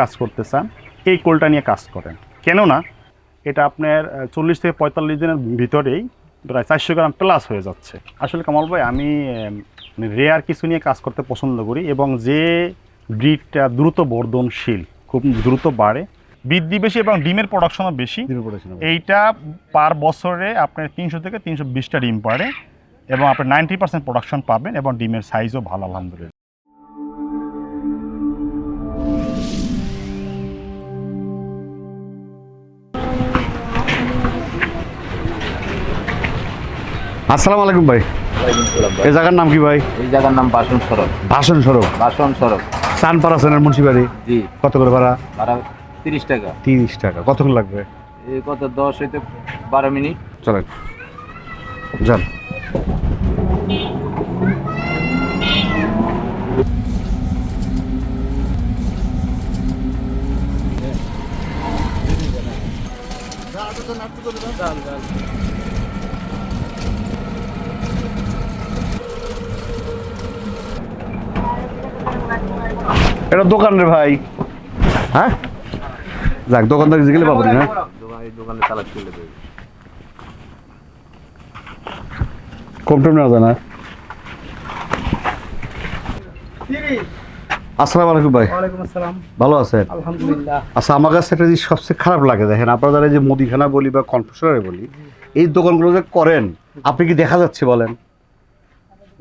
কাজ করতে চান এই কোলটা নিয়ে কাজ করেন। কেননা এটা আপনার চল্লিশ থেকে পঁয়তাল্লিশ দিনের ভিতরেই প্রায় চারশো গ্রাম প্লাস হয়ে যাচ্ছে। আসলে কামাল ভাই আমি রেয়ার কিছু নিয়ে কাজ করতে পছন্দ করি এবং যে ব্রিডটা দ্রুত বর্ধনশীল খুব দ্রুত বাড়ে বৃদ্ধি বেশি এবং ডিমের প্রোডাকশনও বেশি এইটা পার বছরে আপনার তিনশো থেকে তিনশো বিশটা ডিম পারে এবং আপনি নাইনটি পার্সেন্ট প্রোডাকশন পাবেন এবং ডিমের সাইজও ভালো আলহামদুলিল্লাহ। আসসালামু আলাইকুম ভাই। এই জায়গার নাম কি ভাই? এই জায়গার নাম বাসন সড়ক ভাষণ সরব? বাসন সড়ক চানপাড়া সেনের মুন্সিবাড়ি? জি। কত করে ভাড়া? ভাড়া তিরিশ টাকা। তিরিশ টাকা। কতক্ষণ লাগবে? এই কত? দশ হইতে বারো মিনিট। চলেন যান। এটা দোকান রে ভাই। হ্যাঁ? যাক দোকানদার গেলে পাবো না দেবে কম টম নেওয়া যায় না। আসসালামু আলাইকুম ভাই। ভালো আছেন? আলহামদুলিল্লাহ। আচ্ছা আমার কাছে একটা জিনিস সবচেয়ে খারাপ লাগে দেখেন আপনারা যারা যে মুদিখানা বলি বা কনফেশনারি বলি এই দোকানগুলো যে করেন আপনি কি দেখা যাচ্ছে বলেন?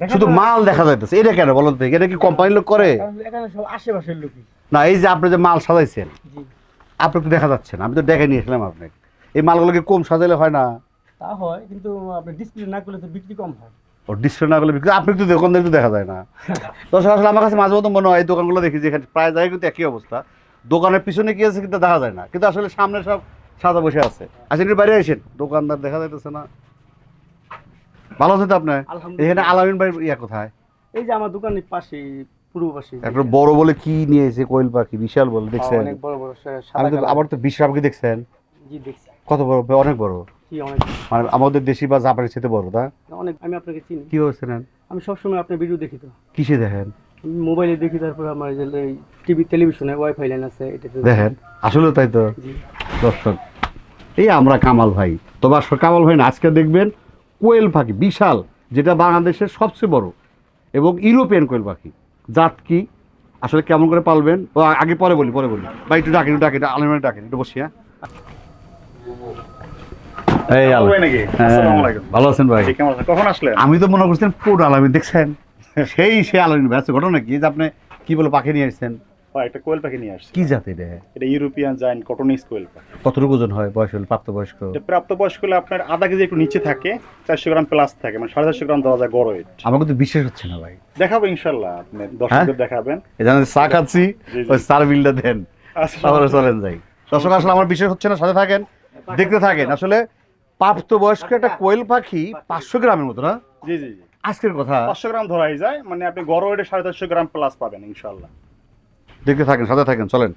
শুধু মাল দেখা যাইতেছে। এটা কেন বলেন তো? এটা কি কোম্পানির লোক করে? এখানে সব আশেপাশের লোকই। না এই যে আপনি যে মাল সাজাইছেন আপনি তো দেখা যাচ্ছে না। আমি তো দেখে নিয়েছিলাম আপনাকে। এই মালগুলোকে কম সাজাইলে হয় না? তা হয় কিন্তু আপনি ডিসপ্লে না করলে তো বিক্রি কম হয়। ও ডিসপ্লে না করলে বিক্রি- আপনি তো দোকানদারি তো দেখা যায় না। তো আসলে আমার কাছে মাঝে মনে হয় এই দোকানগুলো দেখি যে এখানে প্রায় জায়গায় কিন্তু একই অবস্থা। দোকানের পিছনে কি আছে কিন্তু দেখা যায় না। কিন্তু আসলে সামনে সব সাদা বসে আছে। আসেন বাইরে আসেন। দোকানদার দেখা যাইতেছে না। ভালো আছে তো আপনার। এখানে আলামিন ভাই ইয়া কোথায়? এই যে আমার দোকানের পাশে পূর্ব পাশে। একটা বড় বলে কি নিয়ে এসে কোয়েল পাখি? বিশাল বলে দেখছেন? অনেক বড় বড় আমি তো। আবার তো বিশাল পাখি দেখছেন? জি দেখছি। কত বড়? অনেক বড়। জি অনেক মানে আমাদের দেশি বা জাপানের সাথে বড় তা অনেক আমি আপনাকে চিনি। কি হয়েছে নেন আমি সবসময় আপনার ভিডিও দেখি তো। কিসে দেখেন? মোবাইলে দেখি তারপর আমার যে টিভি টেলিভিশনে ওয়াইফাই লাইন আছে এটাতে দেখেন? আসলে তাই তো? দর্শক এই আমরা কামাল ভাই। তোমার কামাল ভাই না আজকে দেখবেন কোয়েল পাখি বিশাল যেটা বাংলাদেশের সবচেয়ে বড় এবং ইউরোপিয়ান কোয়েল পাখি। জাত কি? আসলে কেমন করে পালবেন? ও আগে পরে বলি পরে বলি। ভাই একটু ডাকেন ডাকেন আলমারি ডাকেন একটু বসি হ্যাঁ? হ্যাঁ, ভালো আছেন ভাই? কেমন আছেন? কখন আসলেন? আমি তো মনে করছেন পুরো আলামিন দেখছেন? সেই সে আলামিন ভাই আচ্ছা, ঘটনা কি? যে আপনি কি বলে পাখি নিয়ে আসছেন? হয় একটা কোয়েল পাখি নিয়ে আসছি কি জাত এটা? এটা ইউরোপিয়ান কটনিস কোয়েল পাখি। কতটুকু ওজন হয় বয়স হলে প্রাপ্তবয়স্ক? এটা প্রাপ্তবয়স্ক হলে আপনার আধা কেজি একটু নিচে থাকে চারশো গ্রাম প্লাস থাকে মানে সাড়ে চারশো গ্রাম যায় গড় ওয়েট বিশ্বাস হচ্ছে না ভাই। দেখাবো ইনশাল্লাহ আপনি দর্শকদের দেখাবেন। এখানে চা খাচ্ছি। ওই চার বিলটা দেন। আচ্ছা, চলেন যাই। দর্শক আসলে আমার বিশ্বাস হচ্ছে না সাথে থাকেন দেখতে থাকেন। আসলে প্রাপ্তবয়স্ক একটা কোয়েল পাখি পাঁচশো গ্রামের মতো না? জি জি জি। আজকের কথা। পাঁচশো গ্রাম ধরাই যায় মানে আপনি গড় ওয়েটে সাড়ে চারশো গ্রাম প্লাস পাবেন ইনশাল্লাহ। দেখতে থাকেন সাথে থাকেন চলেন।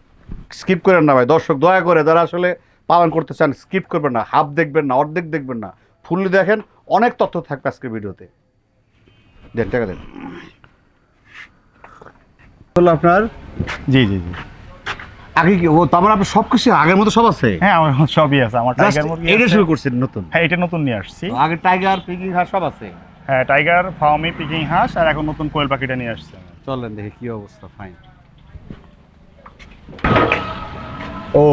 স্কিপ করেন না ভাই দর্শক দয়া করে যারা আসলে পালন করতে চান স্কিপ করবেন না হাফ দেখবেন না অর্ধেক দেখবেন না ফুললি দেখেন অনেক তথ্য থাকবে আজকের ভিডিওতে। দেন টাকা দেন। হলো আপনার? জি জি জি। আগে কি ও তার মানে আপনার সব কিছু আগের মতো সব আছে? হ্যাঁ আমার সবই আছে আমার টাইগার মুরগি এইটা আছে। শুরু করছেন নতুন? হ্যাঁ এটা নতুন নিয়ে আসছি। আগে টাইগার পিকিং হাঁস সব আছে? হ্যাঁ টাইগার ফার্মি পিকিং হাঁস আর এখন নতুন কোয়েল পাখিটা নিয়ে আসছে। চলেন দেখি কি অবস্থা ফাইন ও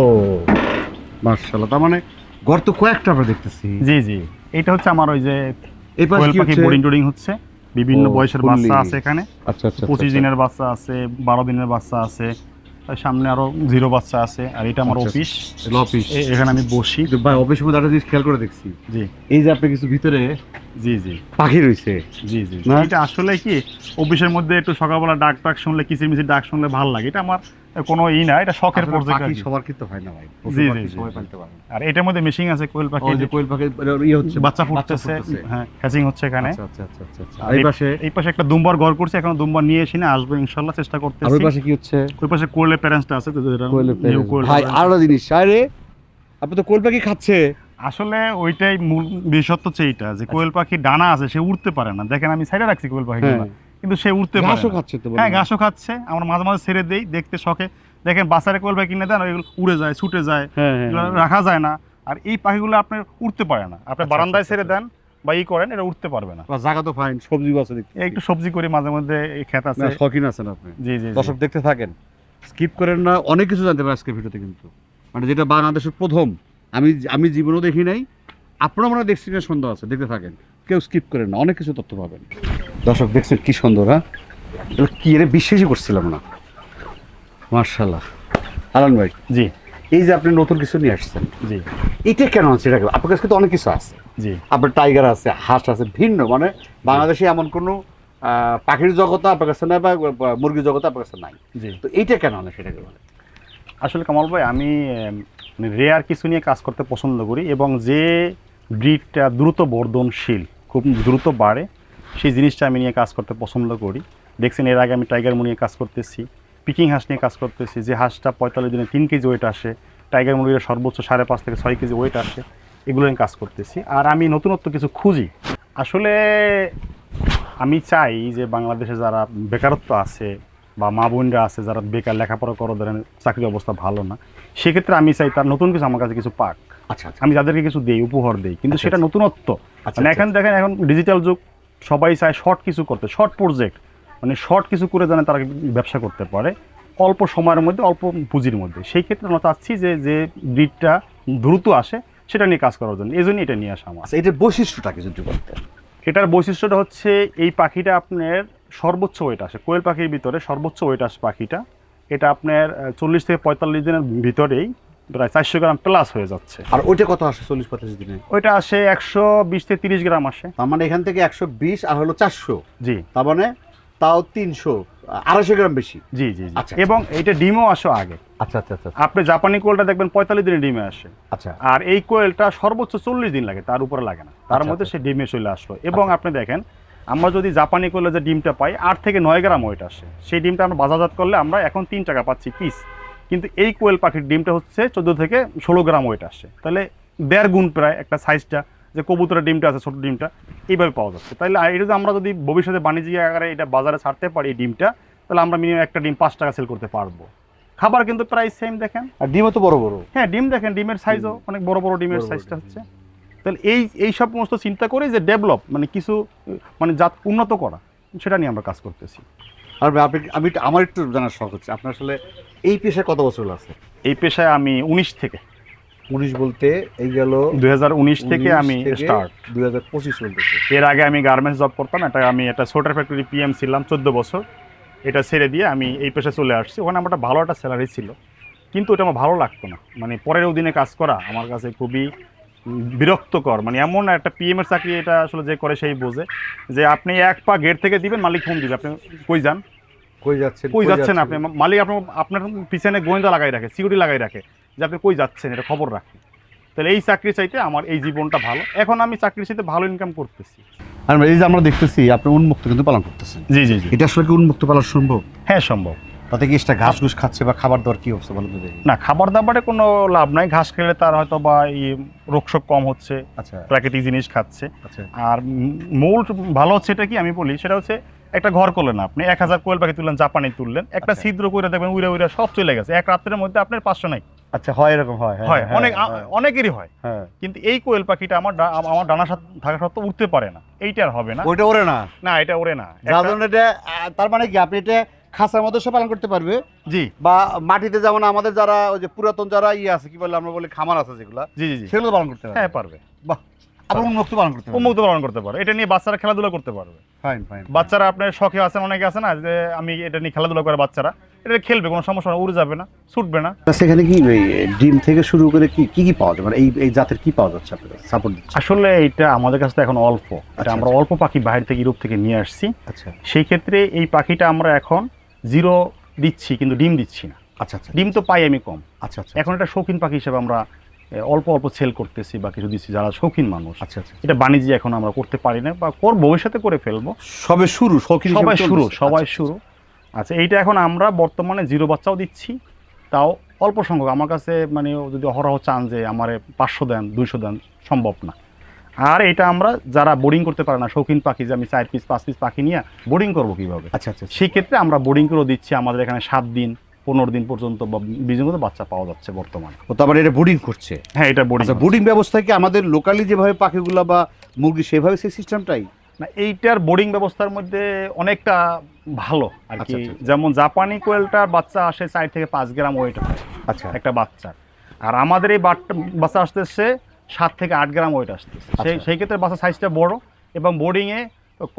মার্শাল্লাহ তার মানে কয়েকটা আমরা দেখতেছি। জি জি এটা হচ্ছে আমার ওই যে এই পাশে কি হচ্ছে? বোর্ডিং টোডিং হচ্ছে বিভিন্ন বয়সের বাচ্চা আছে এখানে। আচ্ছা আচ্ছা পঁচিশ দিনের বাচ্চা আছে বারো দিনের বাচ্চা আছে সামনে আরও জিরো বাচ্চা আছে আর এটা আমার আচ্ছা, অফিস। অফিস। এখানে আমি বসি। ভাই অফিসের মধ্যে একটা জিনিস খেয়াল করে দেখছি। জি। এই যে আপনি কিছু ভিতরে জি জি। পাখি রয়েছে। জি জি এটা আসলে কি অফিসের মধ্যে একটু সকালবেলা ডাক টাক শুনলে কিচিরমিচির ডাক শুনলে ভালো লাগে। এটা আমার কোনো ই না এটা শখের প্রজেক্ট পাখি সবার কিন্তু হয় না ভাই জি, জি, সবাই পালতে পারে আর এটার মধ্যে মেশিং আছে কোয়েল পাখি। যে কোয়েল পাখি ইয়ে হচ্ছে বাচ্চা ফুটতেছে হ্যাঁ হ্যাচিং হচ্ছে এখানে। আচ্ছা আচ্ছা আচ্ছা আচ্ছা, আচ্ছা। আর আর এই পাশে এই পাশে একটা দুম্বার ঘর করছে এখন দুম্বার নিয়ে এসে না আসব ইনশাল্লাহ চেষ্টা আর করতেছি ওই পাশে কি হচ্ছে? ওই পাশে কোয়েলের প্যারেন্টসটা আছে তো যেটা। কোয়েল ভাই। আরও জিনিস। আরে আপনি তো কোয়েল পাখি খাচ্ছে। আসলে ওইটাই মূল বিশেষত্ব হচ্ছে এইটা যে কোয়েল পাখি ডানা আছে সে উঠতে পারে না। দেখেন আমি সাইডে রাখছি কোয়েল পাখি হ্যাঁ। কিন্তু সে উঠতে পারে ঘাসও খাচ্ছে তো হ্যাঁ ঘাসও খাচ্ছে। আমরা মাঝে মাঝে ছেড়ে দেই দেখতে শখে। দেখেন বাসারে কোয়েল পাখি কিনে দেন এগুলো উড়ে যায় ছুটে যায়। হ্যাঁ হ্যাঁ এগুলো রাখা যায় না। আর এই পাখিগুলো আপনার উঠতে পারে না। আপনি আচ্ছা, বারান্দায় আচ্ছা, ছেড়ে আচ্ছা। দেন বা ই করেন এটা উঠতে পারবে না। জায়গা তো ফাইন সবজি আছে দেখতে একটু সবজি করি মাঝে মধ্যে এই ক্ষেত আছে। না, শখিন আছেন আপনি। জি জি। দর্শক দেখতে থাকেন। স্কিপ করেন না অনেক কিছু জানতে পারেন আজকের ভিডিওতে কিন্তু। মানে যেটা বাংলাদেশের প্রথম আমি আমি জীবনেও দেখি নাই। আপনারা মনে হয় দেখছেন কিনা সন্দেহ আছে দেখতে থাকেন। কেউ স্কিপ করেন না অনেক কিছু তথ্য পাবেন। দর্শক দেখছেন কি সুন্দর হ্যাঁ? এটা কি এর বিশ্বাসই করছিলাম না। মার্শাল্লাহ আলান ভাই জি। এই যে আপনি নতুন কিছু নিয়ে আসছেন জি। এটা কেন আছে এটা আপনার কাছে তো অনেক কিছু আছে। জি। আপনার টাইগার আছে হাঁস আছে ভিন্ন। মানে বাংলাদেশে এমন কোনো পাখির জগৎ আপনার কাছে নাই বা বা মুরগির জগৎ আপনার কাছে নাই। জি। তো এইটা কেন আনে সেটাকে বলে আসলে কামাল ভাই আমি রেয়ার কিছু নিয়ে কাজ করতে পছন্দ করি এবং যে ব্রিডটা দ্রুত বর্ধনশীল খুব দ্রুত বাড়ে। সেই জিনিসটা আমি নিয়ে কাজ করতে পছন্দ করি। দেখছেন, এর আগে আমি টাইগার মুরগি নিয়ে কাজ করতেছি, পিকিং হাঁস নিয়ে কাজ করতেছি। যে হাঁসটা পঁয়তাল্লিশ দিনে তিন কেজি ওয়েট আসে, টাইগার মুরগির সর্বোচ্চ সাড়ে পাঁচ থেকে ছয় কেজি ওয়েট আসে, এগুলো নিয়ে কাজ করতেছি। আর আমি নতুনত্ব কিছু খুঁজি। আসলে আমি চাই যে বাংলাদেশে যারা বেকারত্ব আছে বা মা বোনরা আছে, যারা বেকার লেখাপড়া করো, ধরেন চাকরির অবস্থা ভালো না, সেক্ষেত্রে আমি চাই তার নতুন কিছু আমার কাছে কিছু পাক। আচ্ছা আচ্ছা। আমি যাদেরকে কিছু দেই উপহার দেই কিন্তু আচ্ছা, সেটা আচ্ছা। নতুনত্ব। মানে এখন দেখেন এখন ডিজিটাল যুগ সবাই চায় শর্ট কিছু করতে শর্ট প্রজেক্ট মানে শর্ট কিছু করে যেন তারা ব্যবসা করতে পারে অল্প সময়ের মধ্যে অল্প পুঁজির মধ্যে। সেই ক্ষেত্রে আমরা চাচ্ছি যে যে ব্রিডটা দ্রুত আসে সেটা নিয়ে কাজ করার জন্য। এই জন্যই এটা নিয়ে আসা আমার। এটার বৈশিষ্ট্যটা কিছু যদি এটার বৈশিষ্ট্যটা হচ্ছে এই পাখিটা আপনার সর্বোচ্চ ওয়েট আসে। কোয়েল পাখির ভিতরে সর্বোচ্চ ওয়েট আসে পাখিটা। এটা আপনার চল্লিশ থেকে পঁয়তাল্লিশ দিনের ভিতরেই প্রায় চারশো গ্রাম প্লাস হয়ে যাচ্ছে। আর ওইটা কত আসে চল্লিশ পঁয়তাল্লিশ দিনে? ওইটা আসে একশো বিশ থেকে তিরিশ গ্রাম আসে। তার মানে এখান থেকে একশো বিশ আর হলো চারশো। জি। তার মানে তাও তিনশো আড়াইশো গ্রাম বেশি। জি জি জি। আচ্ছা, এবং এইটা ডিমও আসে আগে। আচ্ছা আচ্ছা আচ্ছা আপনি জাপানি কোয়েলটা দেখবেন পঁয়তাল্লিশ দিনে ডিমে আসে। আচ্ছা। আর এই কোয়েলটা সর্বোচ্চ চল্লিশ দিন লাগে তার উপরে লাগে না। তার আচ্ছা, মধ্যে আচ্ছা। সে ডিমে চলে আসলো। এবং আপনি দেখেন আমরা যদি জাপানি কোয়েলে যে ডিমটা পাই আট থেকে নয় গ্রাম ওয়েট আসে। সেই ডিমটা আমরা বাজারজাত করলে আমরা এখন তিন টাকা পাচ্ছি পিস কিন্তু এই কোয়েল পাখির ডিমটা হচ্ছে চোদ্দ থেকে ষোলো গ্রাম ওয়েট আসে তাহলে দেড় গুণ প্রায় একটা সাইজটা যে কবুতরের ডিমটা আছে ছোটো ডিমটা এইভাবে পাওয়া যাচ্ছে। তাহলে এটা যদি আমরা যদি ভবিষ্যতে বাণিজ্যিক আকারে এটা বাজারে ছাড়তে পারি এই ডিমটা তাহলে আমরা মিনিমাম একটা ডিম পাঁচ টাকা সেল করতে পারব। খাবার কিন্তু প্রায় সেম দেখেন। আর ডিমও তো বড় বড়। হ্যাঁ ডিম দেখেন ডিমের সাইজও অনেক বড় বড় ডিমের সাইজটা হচ্ছে। তাহলে এই এই সব সমস্ত চিন্তা করে যে ডেভেলপ মানে কিছু মানে জাত উন্নত করা সেটা নিয়ে আমরা কাজ করতেছি। আর আপনি আমি আমার একটু জানার শখ হচ্ছে। আপনার আসলে এই পেশায় কত বছর আছে? এই পেশায় আমি উনিশ থেকে। উনিশ বলতে এই গেল দু হাজার উনিশ থেকে আমি স্টার্ট দুই হাজার পঁচিশ এর আগে আমি গার্মেন্টস জব করতাম এটা আমি একটা সোটার ফ্যাক্টরি পিএম ছিলাম চোদ্দ বছর। এটা ছেড়ে দিয়ে আমি এই পেশায় চলে আসছি। ওখানে আমার একটা ভালো একটা স্যালারি ছিল। কিন্তু ওটা আমার ভালো লাগতো না। মানে পরের অধীনে কাজ করা আমার কাছে খুবই বিরক্তকর। মানে এমন একটা পিএমের চাকরি এটা আসলে যে করে সেই বোঝে যে আপনি এক পা গেট থেকে দিবেন মালিক ফোন দিবে। আপনি কই যান? কই যাচ্ছেন? কই যাচ্ছেন আপনি? মালিক আপনার আপনার পিছনে গোয়েন্দা লাগাই রাখে সিকিউরিটি লাগাই রাখে যে আপনি কই যাচ্ছেন? এটা খবর রাখে। তাহলে এই চাকরি চাইতে আমার এই জীবনটা ভালো। এখন আমি চাকরি চাইতে ভালো ইনকাম করতেছি। আর এই যে আমরা দেখতেছি আপনি উন্মুক্ত কিন্তু পালন করতেছেন। জি জি জি। এটা আসলে কি উন্মুক্ত পালন সম্ভব? হ্যাঁ সম্ভব। তাতে কি ঘাস খাচ্ছে বা খাবার দাবার কি অবস্থা বলতে না খাবার দাবারে কোনো লাভ নাই। ঘাস খেলে তার হয়তো বা এই রোগশোক কম হচ্ছে আচ্ছা। প্রাকৃতিক জিনিস খাচ্ছে। আচ্ছা। আর মূল ভালো হচ্ছে এটা কি আমি বলি সেটা হচ্ছে একটা ঘর করলেন আপনি এক হাজার কোয়েল পাখি তুললেন জাপানি তুললেন একটা আচ্ছা। ছিদ্র করে দেখবেন উড়ে উড়ে সব চলে গেছে। এক রাত্রের মধ্যে আপনার পাঁচশো নাই। আচ্ছা হয় এরকম হয় হ্যাঁ, হয় হ্যাঁ, অনেক হ্যাঁ, অনেকেরই হয়। হ্যাঁ। কিন্তু এই কোয়েল পাখিটা আমার আমার ডানা সাথে থাকা সত্ত্বেও উঠতে পারে না। এইটা আর হবে না। ওইটা ওরে না? না এটা ওরে না। তার মানে কি আপনি এটা খাঁচার মধ্যে সে পালন করতে পারবে। জি। বা মাটিতে যেমন আমাদের যারা ওই যে পুরাতন যারা ইয়ে আছে কি বলে আমরা বলি খামার আছে যেগুলা জি জি জি। সেগুলো পালন করতে পারবে। হ্যাঁ পারবে। আবার উন্মুক্ত পালন করতে পারবে। উন্মুক্ত পালন করতে পারে এটা নিয়ে বাচ্চারা খেলাধুলা করতে পারবে। ফাইন ফাইন বাচ্চারা আপনার শখে আছেন অনেকে আছে না যে আমি এটা নিয়ে খেলাধুলা করে বাচ্চারা এটা খেলবে কোনো সমস্যা না উড়ে যাবে না ছুটবে না। সেখানে কি ডিম থেকে শুরু করে কি কি কি পাওয়া যায়? মানে এই এই জাতের কি পাওয়া যাচ্ছে আপনাদের সাপোর্ট আসলে এটা আমাদের কাছে তো এখন অল্প। এটা আচ্ছা, আমরা আচ্ছা। অল্প পাখি বাইরে থেকে ইউরোপ থেকে নিয়ে আসছি। আচ্ছা। সেই ক্ষেত্রে এই পাখিটা আমরা এখন জিরো দিচ্ছি কিন্তু ডিম দিচ্ছি না। আচ্ছা আচ্ছা ডিম তো পাই আমি কম। আচ্ছা আচ্ছা। এখন একটা শৌখিন পাখি হিসেবে আমরা অল্প অল্প সেল করতেছি বা কিছু দিচ্ছি যারা শৌখিন মানুষ। আচ্ছা আচ্ছা। এটা বাণিজ্য এখন আমরা করতে পারি না বা কর ভবিষ্যতে করে ফেলব। সবে শুরু শৌখিন সবাই শুরু সবাই আচ্ছা, শুরু। আচ্ছা। এইটা এখন আমরা বর্তমানে জিরো বাচ্চাও দিচ্ছি তাও অল্প সংখ্যক। আমার কাছে মানে যদি অহরহ চান যে আমার পাঁচশো দেন দুইশো দেন সম্ভব না। আর এটা আমরা যারা বোর্ডিং করতে পারে না শৌখিন পাখি যে আমি চার পিস পাঁচ পিস পাখি নিয়ে বোর্ডিং করব কীভাবে? আচ্ছা আচ্ছা আচ্ছা। সেই ক্ষেত্রে আমরা বোর্ডিং করেও দিচ্ছি আমাদের এখানে সাত দিন পনেরো দিন পর্যন্ত বা বিশ দিন বাচ্চা পাওয়া যাচ্ছে বর্তমানে। ও তারপরে এটা বোর্ডিং করছে? হ্যাঁ এটা বোর্ডিং আচ্ছা বোর্ডিং ব্যবস্থা কি আমাদের লোকালি যেভাবে পাখিগুলো বা মুরগি সেভাবে সেই সিস্টেমটাই না এইটার বোর্ডিং ব্যবস্থার মধ্যে অনেকটা ভালো আর আচ্ছা, কি। যেমন জাপানি কোয়েলটার বাচ্চা আসে চার থেকে পাঁচ গ্রাম ওয়েট হয় আচ্ছা। একটা বাচ্চা আর আমাদের এই বাচ্চা বাচ্চা আসতেছে সাত থেকে আট গ্রাম ওয়েট আসতেছে। সেই আচ্ছা। সেই ক্ষেত্রে বাচ্চার সাইজটা বড় এবং বোর্ডিংয়ে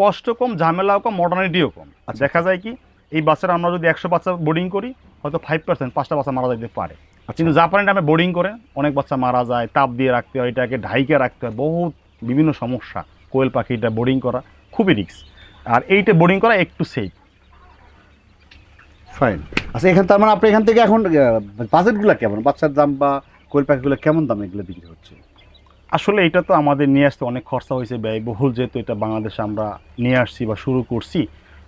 কষ্ট কম ঝামেলাও কম মডার্নিটিও কম। আচ্ছা। দেখা যায় কি এই বাচ্চারা আমরা যদি একশো বাচ্চা বোর্ডিং করি হয়তো ফাইভ পার্সেন্ট পাঁচটা বাচ্চা মারা যেতে পারে। আচ্ছা। কিন্তু জাপানি নামে বোর্ডিং করে অনেক বাচ্চা মারা যায় তাপ দিয়ে রাখতে হয় এটাকে ঢাইকে রাখতে হয় বহুত বিভিন্ন সমস্যা। কোয়েল পাখিটা বোর্ডিং করা খুবই রিস্ক আর এইটা বোর্ডিং করা একটু সেফ ফাইন আচ্ছা এখান তার মানে আপনি এখান থেকে এখন বাজেটগুলো কেমন? বাচ্চার দাম বা কোয়েল পাখিগুলো কেমন দাম এগুলো বিক্রি হচ্ছে? আসলে এটা তো আমাদের নিয়ে আসতে অনেক খরচা হয়েছে ব্যয়বহুল যেহেতু এটা বাংলাদেশে আমরা নিয়ে আসছি বা শুরু করছি।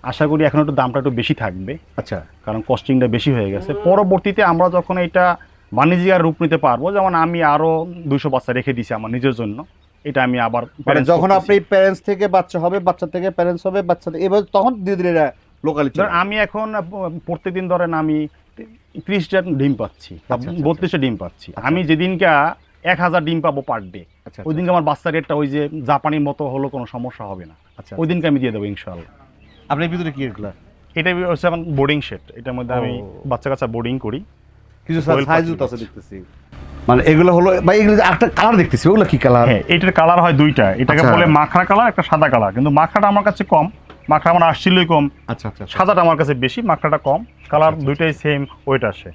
আশা করি এখন একটু দামটা একটু বেশি থাকবে। আচ্ছা। কারণ কস্টিংটা বেশি হয়ে গেছে। পরবর্তীতে আমরা যখন এটা বাণিজ্যিক আর রূপ নিতে পারব যেমন আমি আরও দুশো বাচ্চা রেখে দিছি আমার নিজের জন্য এটা আমি আবার মানে যখন আপনি প্যারেন্টস থেকে বাচ্চা হবে বাচ্চা থেকে প্যারেন্টস হবে বাচ্চা থেকে এবার তখন ধীরে ধীরে লোকালি আমি এখন প্রত্যেকদিন ধরেন আমি ত্রিশটা ডিম পাচ্ছি আচ্ছা, আচ্ছা, বত্রিশটা ডিম পাচ্ছি। আমি যেদিনকে এক হাজার ডিম পাবো পার ডে আচ্ছা ওই দিনকে আমার বাচ্চা রেটটা ওই যে জাপানির মতো হলো কোনো সমস্যা হবে না। আচ্ছা ওই দিনকে আমি দিয়ে দেবো ইনশাল্লাহ আপনার ভিতরে কি এগুলো? এটা হচ্ছে আমার বোর্ডিং সেট এটার মধ্যে আমি বাচ্চা কাচ্চা বোর্ডিং করি। কিছু সাইজ আছে দেখতেছি। মানে এগুলো হলো বা এগুলো একটা কালার দেখতেছি ওগুলো কি কালার হ্যাঁ এটার কালার হয় দুইটা। এটাকে আচ্ছা। বলে মাখরা কালার একটা সাদা কালার কিন্তু মাখরাটা আমার কাছে কম। মাখরা আমার আসছিলই কম। আচ্ছা আচ্ছা সাদাটা আমার কাছে বেশি মাখরাটা কম। কালার আচ্ছা, দুইটাই সেম ওয়েট আসে।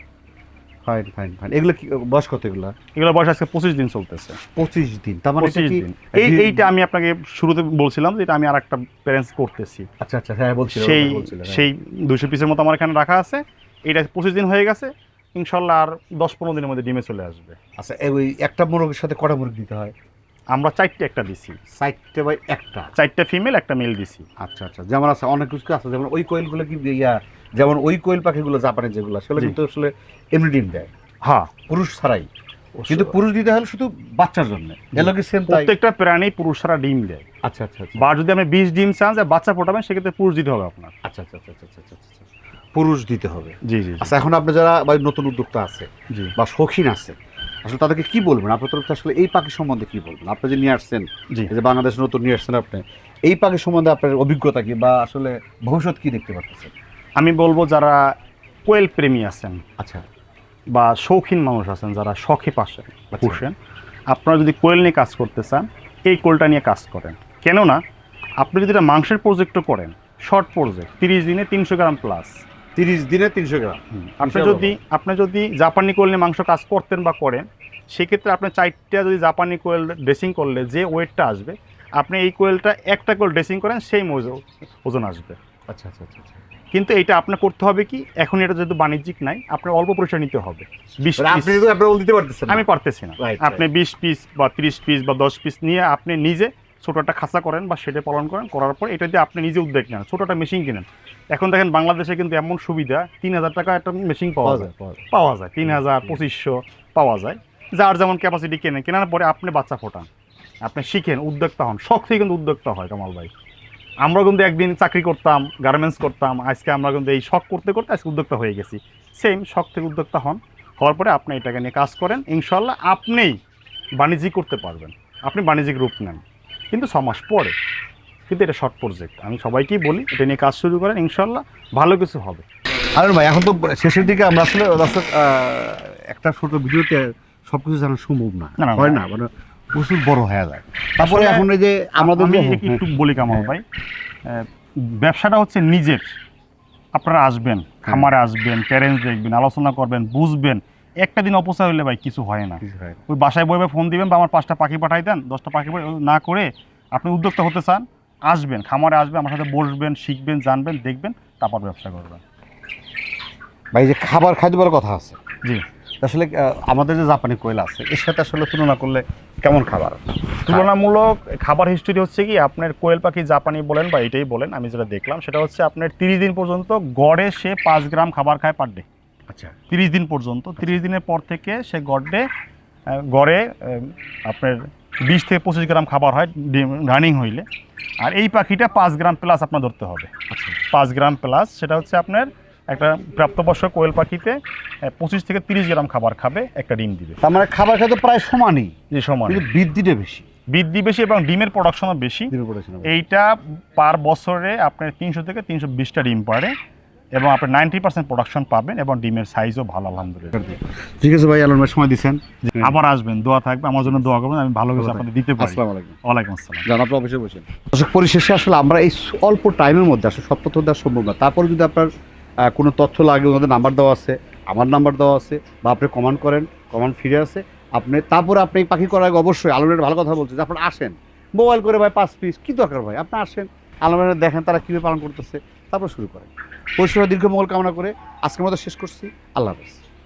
ফাইন ফাইন ফাইন এগুলো কি বয়স কত এগুলো? এগুলো বয়স আজকে পঁচিশ দিন চলতেছে। পঁচিশ দিন তার মানে পঁচিশ দিন। এই এইটা আমি আপনাকে শুরুতে বলছিলাম যে এটা আমি আর একটা প্যারেন্টস করতেছি। আচ্ছা আচ্ছা হ্যাঁ বলছি সেই সেই দুশো পিসের মতো আমার এখানে রাখা আছে। এটা পঁচিশ দিন হয়ে গেছে। ইনশাল্লাহ আর দশ পনেরো দিনের মধ্যে ডিমে চলে আসবে। আচ্ছা এই ওই একটা মুরগির সাথে কটা মুরগি দিতে হয়? আমরা চারটে একটা দিছি। চারটে বাই একটা? চারটা ফিমেল একটা মেল দিছি। আচ্ছা আচ্ছা। যেমন আছে অনেক কিছু আছে। যেমন ওই কোয়েলগুলো কি ইয়া যেমন ওই কোয়েল পাখিগুলো জাপানের যেগুলো সেগুলো কিন্তু আসলে এমনি ডিম দেয়। হ্যাঁ। পুরুষ ছাড়াই। কিন্তু পুরুষ দিতে হলে শুধু বাচ্চার জন্য। এগুলো কি সেম প্রত্যেকটা প্রাণী পুরুষরা ডিম দেয়। আচ্ছা আচ্ছা আচ্ছা। বা যদি আমি বিশ ডিম চান যে বাচ্চা ফোটাবেন সেক্ষেত্রে পুরুষ দিতে হবে আপনার। আচ্ছা আচ্ছা আচ্ছা আচ্ছা আচ্ছা আচ্ছা পুরুষ দিতে হবে। জি জি আচ্ছা এখন আপনি যারা বা নতুন উদ্যোক্তা আছে জি। বা শৌখিন আছে আসলে তাদেরকে কি বলবেন? আপনার তরফ আসলে এই পাখি সম্বন্ধে কি বলবেন? আপনি যে নিয়ে আসছেন যে বাংলাদেশ নতুন নিয়ে আসছেন আপনি এই পাখি সম্বন্ধে আপনার অভিজ্ঞতা কি বা আসলে ভবিষ্যৎ কি দেখতে পারতেছেন? আমি বলব যারা কোয়েল প্রেমী আছেন আচ্ছা। বা শৌখিন মানুষ আছেন যারা শখে পাশে আচ্ছা। পুষেন আপনারা যদি কোয়েল নিয়ে কাজ করতে চান এই কোয়েলটা নিয়ে কাজ করেন। কেননা আপনি যদি এটা মাংসের প্রজেক্টও করেন শর্ট প্রজেক্ট তিরিশ দিনে তিনশো গ্রাম প্লাস তিরিশ দিনে তিনশো গ্রাম। আপনি যদি আপনি যদি জাপানি কোয়েল নিয়ে মাংস কাজ করতেন বা করেন সেক্ষেত্রে আপনি চারটা যদি জাপানি কোয়েল ড্রেসিং করলে যে ওয়েটটা আসবে আপনি এই কোয়েলটা একটা কোয়েল ড্রেসিং করেন সেই ওজ- ওজন আসবে। আচ্ছা আচ্ছা আচ্ছা আচ্ছা। কিন্তু এটা আপনার করতে হবে কি এখন এটা যেহেতু বাণিজ্যিক নাই আপনার অল্প পরিসরে নিতে হবে। বিশ মানে দিতে পারতেছেন আমি পারতেছি না। আপনি বিশ পিস বা তিরিশ পিস বা দশ পিস নিয়ে আপনি নিজে ছোট একটা খাঁচা করেন বা সেটা পালন করেন করার পর এটা দিয়ে আপনি নিজে উদ্যোগ নেন ছোট একটা মেশিন কিনেন। এখন দেখেন বাংলাদেশে কিন্তু এমন সুবিধা তিন হাজার টাকা একটা মেশিন পাওয়া যায়। পাওয়া যায় পাওয়া যায় তিন হাজার পঁচিশশো পাওয়া যায়। যার যেমন ক্যাপাসিটি কেনেন কেনার পরে আপনি বাচ্চা ফোটান আপনি শিখেন উদ্যোক্তা হন শখ থেকে কিন্তু উদ্যোক্তা হয় কামাল ভাই। আমরা কিন্তু একদিন চাকরি করতাম গার্মেন্টস করতাম আজকে আমরা কিন্তু এই শখ করতে করতে আজকে উদ্যোক্তা হয়ে গেছি। সেম শখ থেকে উদ্যোক্তা হন হওয়ার পরে আপনি এটাকে নিয়ে কাজ করেন। ইনশাল্লাহ আপনিই বাণিজ্যিক করতে পারবেন আপনি বাণিজ্যিক রূপ নেন। কিন্তু ছ মাস পরে। কিন্তু এটা শর্ট প্রজেক্ট আমি সবাইকেই বলি এটা নিয়ে কাজ শুরু করেন ইনশাল্লাহ ভালো কিছু হবে। আরে ভাই এখন তো শেষের দিকে আমরা আসলে দর্শক একটা ছোট ভিডিওতে সব কিছু জানা সম্ভব না। হয় না। মানে প্রচুর বড় হয়ে যায়। তারপরে এখন এই যে আমাদের একটু বলি কামাল ভাই ব্যবসাটা হচ্ছে নিজের। আপনারা আসবেন খামারে আসবেন প্যারেন্টস দেখবেন আলোচনা করবেন বুঝবেন একটা দিন অপচয় হলে ভাই কিছু হয় না। ওই বাসায় বইবে ফোন দিবেন বা আমার পাঁচটা পাখি পাঠাই দেন দশটা পাখি না করে আপনি উদ্যোক্তা হতে চান আসবেন খামারে আসবেন আমার সাথে বসবেন শিখবেন জানবেন দেখবেন তারপর ব্যবসা করবেন। ভাই যে খাবার খাদ্যবার কথা আছে। জি। আসলে আমাদের যে জাপানি কোয়েল আছে এর সাথে আসলে তুলনা করলে কেমন খাবার? তুলনামূলক খাবার হিস্টোরি হচ্ছে কি আপনার কোয়েল পাখি জাপানি বলেন বা এটাই বলেন আমি যেটা দেখলাম সেটা হচ্ছে আপনার তিরিশ দিন পর্যন্ত গড়ে সে পাঁচ গ্রাম খাবার খায় পার ডে আচ্ছা। তিরিশ দিন পর্যন্ত তিরিশ দিনের পর থেকে সে গড়ে গড়ে আপনার বিশ থেকে পঁচিশ গ্রাম খাবার হয় রানিং হইলে। আর এই পাখিটা পাঁচ গ্রাম প্লাস আপনার ধরতে হবে। আচ্ছা। পাঁচ গ্রাম প্লাস সেটা হচ্ছে আপনার একটা প্রাপ্তবয়স্ক কোয়েল পাখিতে পঁচিশ থেকে তিরিশ গ্রাম খাবার খাবে একটা ডিম দিবে। তার মানে খাবার খাতে প্রায় সমানই। যে সমান বৃদ্ধিটা বেশি। বৃদ্ধি বেশি এবং ডিমের প্রোডাকশনও বেশি। এইটা পার বছরে আপনার তিনশো থেকে তিনশো বিশটা ডিম পারে। এবং আপনি নাইনটি পার্সেন্ট প্রোডাকশন পাবেন এবং ডিমের সাইজও ভালো আলহামদুলিল্লাহ। ঠিক আছে ভাই আলম ভাই সময় দিচ্ছেন আবার আসবেন দোয়া থাকবে আমার জন্য দোয়া করবেন আমি ভালো কিছু আপনাদের দিতে পারি। ওয়ালাইকুম আসসালাম। যান আপনি অফিসে বসেন। দর্শক পরিশেষে আসলে আমরা এই অল্প টাইমের মধ্যে আসলে সব তথ্য দেওয়া সম্ভব না। তারপরে যদি আপনার কোনো তথ্য লাগে ওনাদের নাম্বার দেওয়া আছে আমার নাম্বার দেওয়া আছে বা আপনি কমান্ড করেন কমান্ড ফিরে আছে আপনি তারপরে আপনি পাখি করার আগে অবশ্যই আলমের ভালো কথা বলছে যে আপনার আসেন। মোবাইল করে ভাই পাঁচ পিস কী দরকার ভাই? আপনি আসেন আলমের দেখেন তারা কীভাবে পালন করতেছে তারপর শুরু করেন। পরিষেবা দীর্ঘ মঙ্গল কামনা করে আজকের মতো শেষ করছি। আল্লাহ হাফেজ।